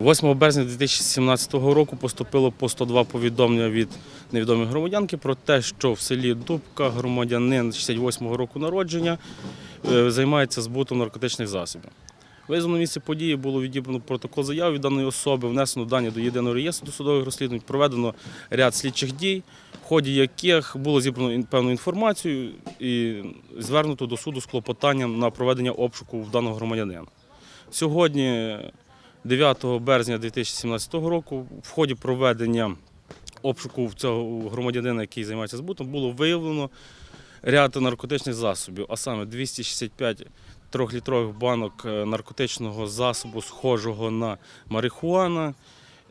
8 березня 2017 року поступило по 102 повідомлення від невідомої громадянки про те, що в селі Дубка громадянин 68-го року народження е, займається збутом наркотичних засобів. На місце події було відібрано протокол заяви даної особи, внесено дані до єдиного реєстру досудових розслідувань, проведено ряд слідчих дій, в ході яких було зібрано певну інформацію і звернуто до суду з клопотанням на проведення обшуку в даного громадянина. Сьогодні, 9 березня 2017 року, в ході проведення обшуку цього громадянина, який займається збутом, було виявлено ряд наркотичних засобів, а саме 265 трьохлітрових банок е, наркотичного засобу, схожого на марихуана,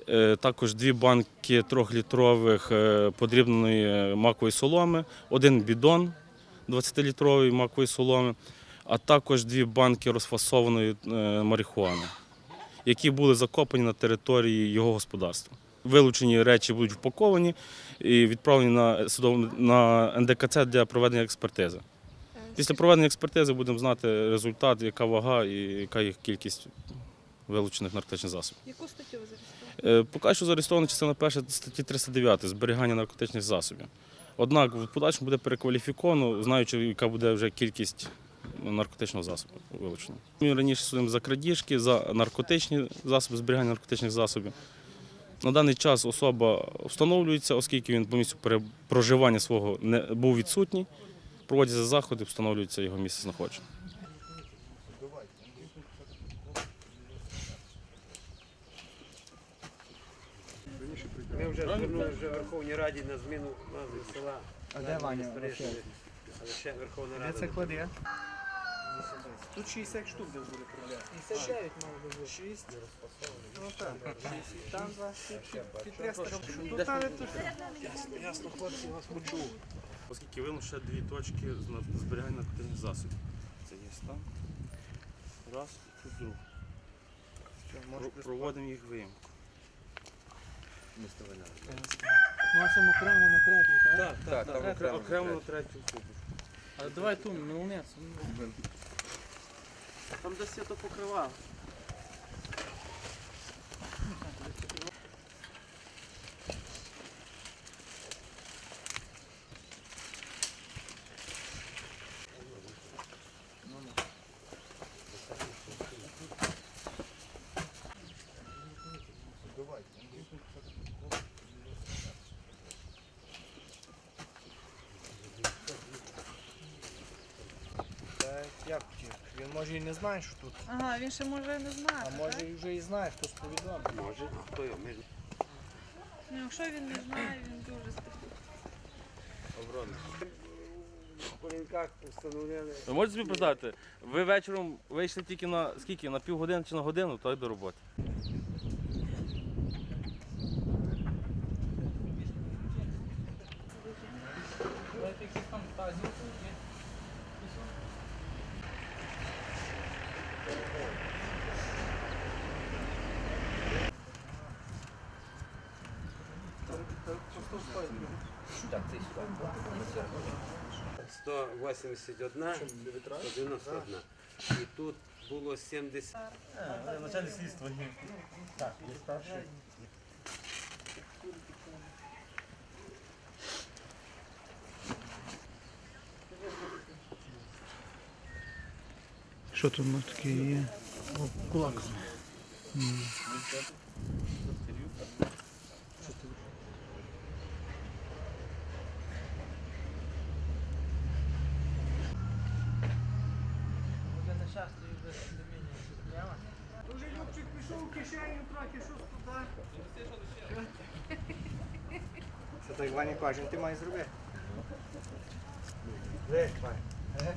е, також дві банки трьохлітрових е, подрібненої макової соломи, один бідон 20-літрової макової соломи, а також дві банки розфасованої марихуани, які були закопані на території його господарства. Вилучені речі будуть впаковані і відправлені на судов- на НДКЦ для проведення експертизи. Після проведення експертизи будемо знати результат, яка вага і яка їх кількість вилучених наркотичних засобів. Яку статтю ви зареєстрували? Е, Поки що зареєстрована частина перша статті 309 зберігання наркотичних засобів. Однак в подальшому буде перекваліфіковано, знаючи, яка буде вже кількість наркотичного засобу вилучена. Ми раніше судимо за крадіжки, за наркотичні засоби, зберігання наркотичних засобів. На даний час особа встановлюється, оскільки він по місцю проживання свого не був відсутній. Проводяться заходи, встановлюється його місце знаходження. Ми вже звернули вже в Верховній Раді на зміну назви села. А де Ваня? Але ще Верховна Де це кладе? Тут 60 штук де буде купляти. 59 мало би бути. 6. Ну так. Там два під 300 Тут але тут. Ясно, ясно, хлопці вас почув. Оскільки виявлено ще дві точки зберігання наркотичних засобів. Це є там. Раз і тут друг. Про- Проводимо їх виїмку. Носимо окремо на третій, так? Так, так, окремо, окремо на третю кубу. Але давай ту мілнець. Там де то покривав. Може і не знає, що тут. Ага, він ще може і не знати. А може і вже і знає, хтось повідомив. Може, а хто його? Ми Ну, якщо він не знає, він дуже стихає. в Полінках встановили. Ви можете собі представити, ви вечором вийшли тільки на скільки? На півгодини чи на годину, то й до роботи. Сто 181, 191. І тут було 70. Начальник слідства. Так, є старший. Що тут у нас таке є? Кулак. Дуже Любчик пішов у кишеню трохи, що туди. Це так Ваня каже, ти маєш зробити. Де, Ваня?